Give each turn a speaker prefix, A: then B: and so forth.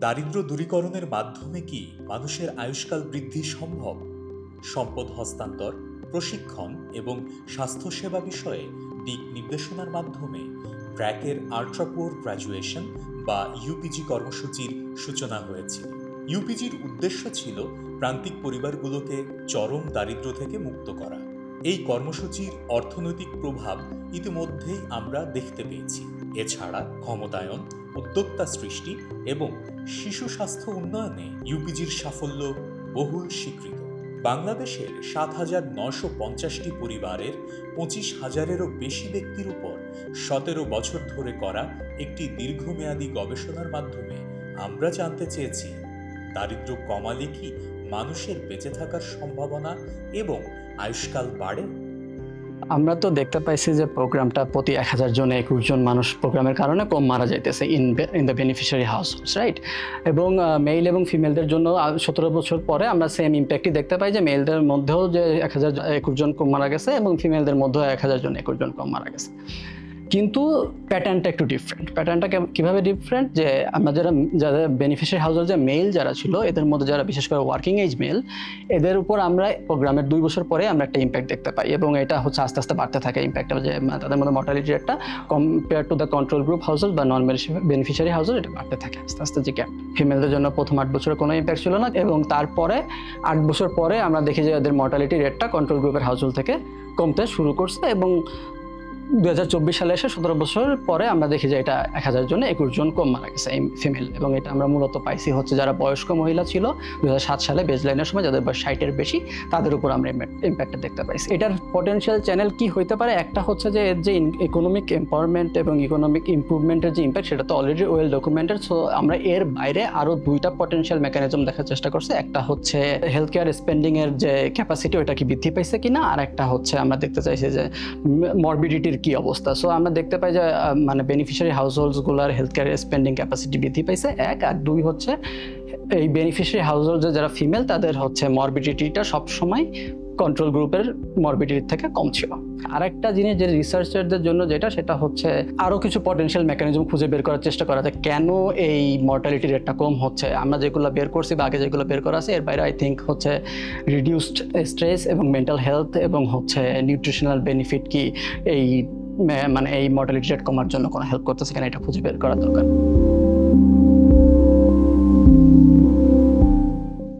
A: দারিদ্র দূরীকরণের মাধ্যমে কি মানুষের আয়ুষ্কাল বৃদ্ধি সম্ভব? সম্পদ হস্তান্তর, প্রশিক্ষণ এবং স্বাস্থ্যসেবা বিষয়ে দিক নির্দেশনার মাধ্যমে ব্র্যাকের আল্ট্রাপোর গ্র্যাজুয়েশন বা ইউপিজি কর্মসূচির সূচনা হয়েছিল ইউপিজির উদ্দেশ্য ছিল প্রান্তিক পরিবারগুলোকে চরম দারিদ্র থেকে মুক্ত করা। এই কর্মসূচির অর্থনৈতিক প্রভাব ইতিমধ্যেই আমরা দেখতে পেয়েছি। এছাড়া ক্ষমতায়ন, উদ্যোক্তা সৃষ্টি এবং শিশু স্বাস্থ্য উন্নয়নে ইউপিজির সাফল্য বহুল স্বীকৃত। বাংলাদেশের সাত হাজার নশো পঞ্চাশটি পরিবারের পঁচিশ হাজারেরও বেশি ব্যক্তির উপর সতেরো বছর ধরে করা একটি দীর্ঘমেয়াদী গবেষণার মাধ্যমে আমরা জানতে চেয়েছি, দারিদ্র্য কমালে কি মানুষের বেঁচে থাকার সম্ভাবনা এবং আয়ুষ্কাল বাড়ে?
B: আমরা তো দেখতে পাইছি যে প্রোগ্রামটা প্রতি এক হাজার জনে, একুশ জন মানুষ প্রোগ্রামের কারণে কম মারা যাইতেছে in in the beneficiary house right এবং মেল এবং ফিমেলদের জন্য সতেরো বছর পরে আমরা সেম ইম্প্যাক্টই দেখতে পাই যে মেলদের মধ্যেও যে এক হাজার একুশ জন কম মারা গেছে এবং ফিমেলদের মধ্যেও এক হাজার জন, একুশ জন কম মারা গেছে। কিন্তু প্যাটার্নটা একটু ডিফারেন্ট প্যাটার্নটা কীভাবে ডিফারেন্ট যে আমরা যারা যারা বেনিফিশিয়ারি হাউসের যে মেল যারা ছিল, এদের মধ্যে যারা বিশেষ করে ওয়ার্কিং এজ মেল এদের উপর আমরা প্রোগ্রামের দুই বছর পরে আমরা একটা ইম্প্যাক্ট দেখতে পাই এবং এটা হচ্ছে আস্তে আস্তে বাড়তে থাকে ইম্প্যাক্টটা যে তাদের মধ্যে মর্টালিটি রেটটা compare to the control group houses বা নন বেনিফিশিয়ারি হাউসেস এটা বাড়তে থাকে আস্তে আস্তে যে গ্যাপ ফিমেলদের জন্য প্রথম আট বছরে কোনো ইম্প্যাক্ট ছিল না এবং তারপরে আট বছর পরে আমরা দেখি যে এদের মর্টালিটি রেটটা কন্ট্রোল গ্রুপের হাউসহোল্ড থেকে কমতে শুরু করছে এবং দু হাজার চব্বিশ সালে এসে সতেরো বছর পরে আমরা দেখি যে এটা এক হাজার জনে, একুশ জন কম মারা গেছে এই ফিমেল এবং এটা আমরা মূলত পাইছি হচ্ছে যারা বয়স্ক মহিলা ছিল দু সালে বেজ লাইনের সময় যাদের বয়স ষাটের বেশি, তাদের উপর আমরা ইম্প্যাক্টটা দেখতে পাইছি। এটার পটেনশিয়াল চ্যানেল কি হইতে পারে? একটা হচ্ছে যে এর যে ইকোনমিক এম্পাওয়ারমেন্ট এবং ইকোনমিক ইম্প্রুভমেন্টের যে ইম্প্যাক্ট সেটা তো অলরেডি ওয়েল ডকুমেন্টেড সো আমরা এর বাইরে আরও দুইটা পটেনশিয়াল মেকানিজম দেখার চেষ্টা করছি। একটা হচ্ছে হেলথ কেয়ার স্পেন্ডিংয়ের যে ক্যাপাসিটি ওটা কি বৃদ্ধি পাইছে কিনা? আর একটা হচ্ছে আমরা দেখতে চাইছি যে মরবিডিটির কি অবস্থা? সো আমরা দেখতে পাই যে মানে বেনিফিশিয়ারি হাউস হোল্ডসগুলোর হেলথ কেয়ার স্পেন্ডিং ক্যাপাসিটি বৃদ্ধি পাইছে। এক আর দুই হচ্ছে, এই বেনিফিশিয়ারি হাউস হোল্ডে যারা ফিমেল তাদের হচ্ছে মরবিডিটিটা সবসময় কন্ট্রোল গ্রুপের মরবিডিটির থেকে কম ছিল। আরেকটা জিনিস যে রিসার্চারদের জন্য যেটা, সেটা হচ্ছে আরও কিছু পটেনশিয়াল মেকানিজম খুঁজে বের করার চেষ্টা করা যায় কেন এই মর্টালিটি রেটটা কম হচ্ছে। আমরা যেগুলো বের করছি বা আগে যেগুলো বের করা আছে, এর বাইরে আই থিঙ্ক হচ্ছে রিডিউসড স্ট্রেস এবং মেন্টাল হেলথ এবং হচ্ছে নিউট্রিশনাল বেনিফিট কি এই মানে এই মর্টালিটি রেট কমার জন্য কোনো হেল্প করতেছে কিনা, এটা খুঁজে বের করা দরকার।